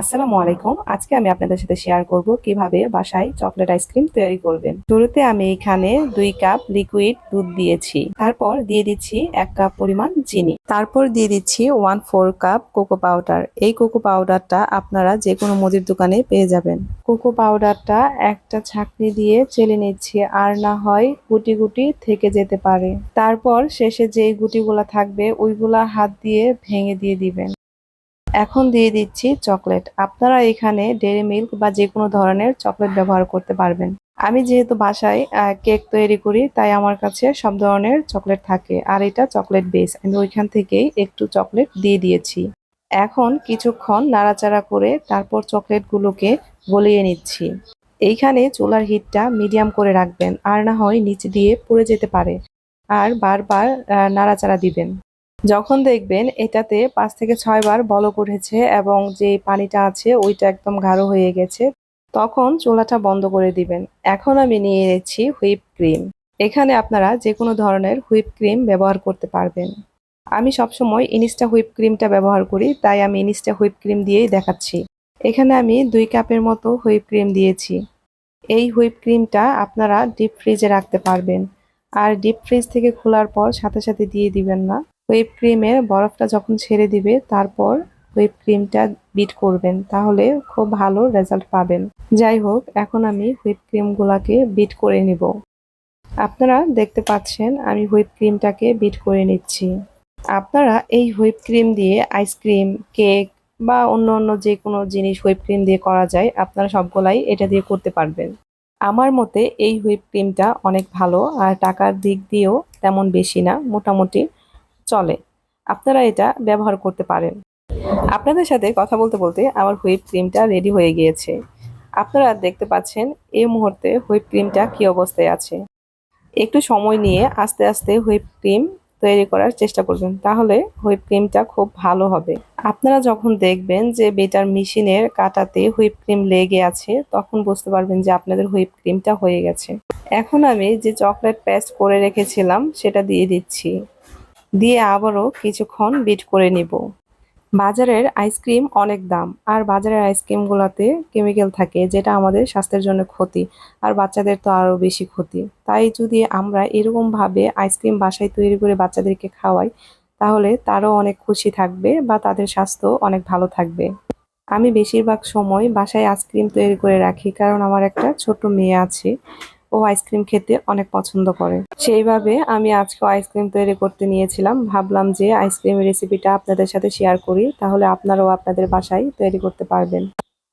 আসসালামু আলাইকুম। আজকে আমি আপনাদের সাথে শেয়ার করব কীভাবে বাসায় চকলেট আইসক্রিম তৈরি করবেন। শুরুতে আমি এখানে দুই কাপ লিকুইড দুধ দিয়েছি। তারপর দিয়ে দিচ্ছি এক কাপ পরিমাণ চিনি। তারপর দিয়ে দিচ্ছি one four cup cocoa powder এই কোকো পাউডারটা আপনারা যে কোনো মুদির দোকানে পেয়ে যাবেন। কোকো পাউডারটা একটা ছাঁকনি দিয়ে চেলে নিচ্ছি, আর না হয় গুটি গুটি থেকে যেতে পারে। তারপর শেষে যেই গুটিগুলা থাকবে, ওইগুলা হাত দিয়ে ভেঙে দিয়ে দিবেন। এখন দিয়ে দিচ্ছি চকলেট। আপনারা এখানে ডেরি মিল্ক বা যে কোনো ধরনের চকলেট ব্যবহার করতে পারবেন। আমি যেহেতু বাসায় কেক তৈরি করি, তাই আমার কাছে সব ধরনের চকলেট থাকে। আর এটা চকলেট বেস আমি ওইখান থেকেই একটু চকলেট দিয়ে দিয়েছি। এখন কিছুক্ষণ নাড়াচাড়া করে তারপর চকলেটগুলোকে গলিয়ে নিচ্ছি। এইখানে চুলার হিটটা মিডিয়াম করে রাখবেন। আর না হয় নিচে দিয়ে পুড়ে যেতে পারে। আর বারবার নাড়াচাড়া দিবেন। যখন দেখবেন এটাতে পাঁচ থেকে ছয় বার বলক উঠেছে এবং যে পানিটা আছে ওইটা একদম গাঢ় হয়ে গেছে, তখন চুলাটা বন্ধ করে দিবেন। এখন আমি নিয়ে নিচ্ছি হুইপ ক্রিম। এখানে আপনারা যে কোনো ধরনের হুইপ ক্রিম ব্যবহার করতে পারবেন। আমি সবসময় ইনিস্টা হুইপ ক্রিমটা ব্যবহার করি, তাই আমি ইনিস্টা হুইপ ক্রিম দিয়েই দেখাচ্ছি। এখানে আমি দুই কাপের মতো হুইপ ক্রিম দিয়েছি। এই হুইপ ক্রিমটা আপনারা ডিপ ফ্রিজে রাখতে পারবেন। আর ডিপ ফ্রিজ থেকে খোলার পর সাথে সাথে দিয়ে দিবেন না। হুইপ ক্রিমের বরফটা যখন ছেড়ে দিবে, তারপর হুইপ ক্রিমটা বিট করবেন, তাহলে খুব ভালো রেজাল্ট পাবেন। যাই হোক, এখন আমি হুইপ ক্রিমগুলোকে বিট করে নিব। আপনারা দেখতে পাচ্ছেন, আমি হুইপ ক্রিমটাকে বিট করে নিচ্ছি। আপনারা এই হুইপ ক্রিম দিয়ে আইসক্রিম কেক বা অন্য অন্য যে কোনো জিনিস হুইপ ক্রিম দিয়ে করা যায়, আপনারা সবগুলাই এটা দিয়ে করতে পারবেন। আমার মতে এই হুইপ ক্রিমটা অনেক ভালো, আর টাকার দিক দিয়েও তেমন বেশি না, মোটামুটি চলে। আপনারা এটা ব্যবহার করতে পারেন। আপনাদের সাথে কথা বলতে বলতে আমার হুইপ ক্রিমটা রেডি হয়ে গিয়েছে। আপনারা দেখতে পাচ্ছেন এই মুহূর্তে হুইপ ক্রিমটা কি অবস্থায় আছে। একটু সময় নিয়ে আস্তে আস্তে হুইপ ক্রিম তৈরি করার চেষ্টা করবেন, তাহলে হুইপ ক্রিমটা খুব ভালো হবে। আপনারা যখন দেখবেন যে বেটার মেশিনের কাটাতে হুইপ ক্রিম লেগে আছে, তখন বুঝতে পারবেন যে আপনাদের হুইপ ক্রিমটা হয়ে গেছে। এখন আমি যে চকলেট পেস্ট করে রেখেছিলাম, সেটা দিয়ে দিচ্ছি। দিয়ে আবারও কিছুক্ষণ বিট করে নিব। বাজারের আইসক্রিম অনেক দাম, আর বাজারের আইসক্রিমগুলোতে কেমিক্যাল থাকে, যেটা আমাদের স্বাস্থ্যের জন্য ক্ষতি, আর বাচ্চাদের তো আরও বেশি ক্ষতি। তাই যদি আমরা এরকমভাবে আইসক্রিম বাসায় তৈরি করে বাচ্চাদেরকে খাওয়াই, তাহলে তারও অনেক খুশি থাকবে বা তাদের স্বাস্থ্য অনেক ভালো থাকবে। আমি বেশিরভাগ সময় বাসায় আইসক্রিম তৈরি করে রাখি, কারণ আমার একটা ছোট মেয়ে আছে। ও আইসক্রিম খেতে অনেক পছন্দ করে। সেইভাবে আমি আজকে আইসক্রিম তৈরি করতে নিয়েছিলাম। ভাবলাম যে আইসক্রিমের রেসিপিটা আপনাদের সাথে শেয়ার করি, তাহলে আপনারাও আপনাদের বাসায় তৈরি করতে পারবেন।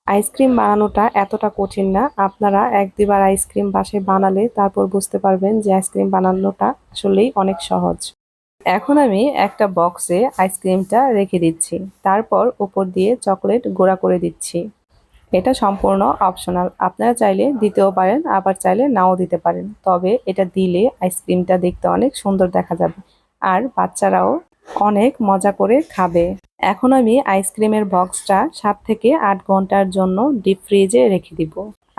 আইসক্রিম বানানোটা এতটা কঠিন না, আপনারা এক দুবার আইসক্রিম বাসায় বানালে তারপর বুঝতে পারবেন যে আইসক্রিম বানানোটা আসলেই অনেক সহজ। এখন আমি একটা বক্সে আইসক্রিমটা রেখে দিচ্ছি, তারপর উপর দিয়ে চকলেট গোড়া করে দিচ্ছি। এটা সম্পূর্ণ অপশনাল আপনারা চাইলে দিতেও পারেন, আবার চাইলে নাও দিতে পারেন। তবে এটা দিলে আইসক্রিমটা দেখতে অনেক সুন্দর দেখা যাবে। আর বাচ্চারাও অনেক মজা করে খাবে। এখন আমি আইসক্রিমের বক্সটা সাত থেকে আট ঘণ্টার জন্য ডিপ ফ্রিজে রেখে দিব।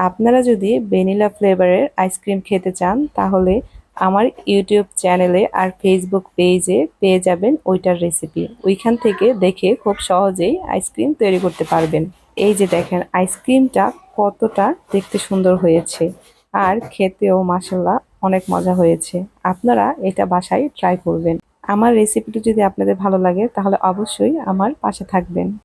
আপনারা যদি ভ্যানিলা ফ্লেভারের আইসক্রিম খেতে চান, তাহলে আমার ইউটিউব চ্যানেলে আর ফেসবুক পেজে পেয়ে যাবেন ওইটার রেসিপি ওইখান থেকে দেখে খুব সহজেই আইসক্রিম তৈরি করতে পারবেন। এই যে দেখেন আইসক্রিমটা কতটা দেখতে সুন্দর হয়েছে। আর খেতেও মাসাল্লাহ অনেক মজা হয়েছে। আপনারা এটা বাসায় ট্রাই করবেন। আমার রেসিপিটি যদি আপনাদের ভালো লাগে, তাহলে অবশ্যই আমার পাশে থাকবেন।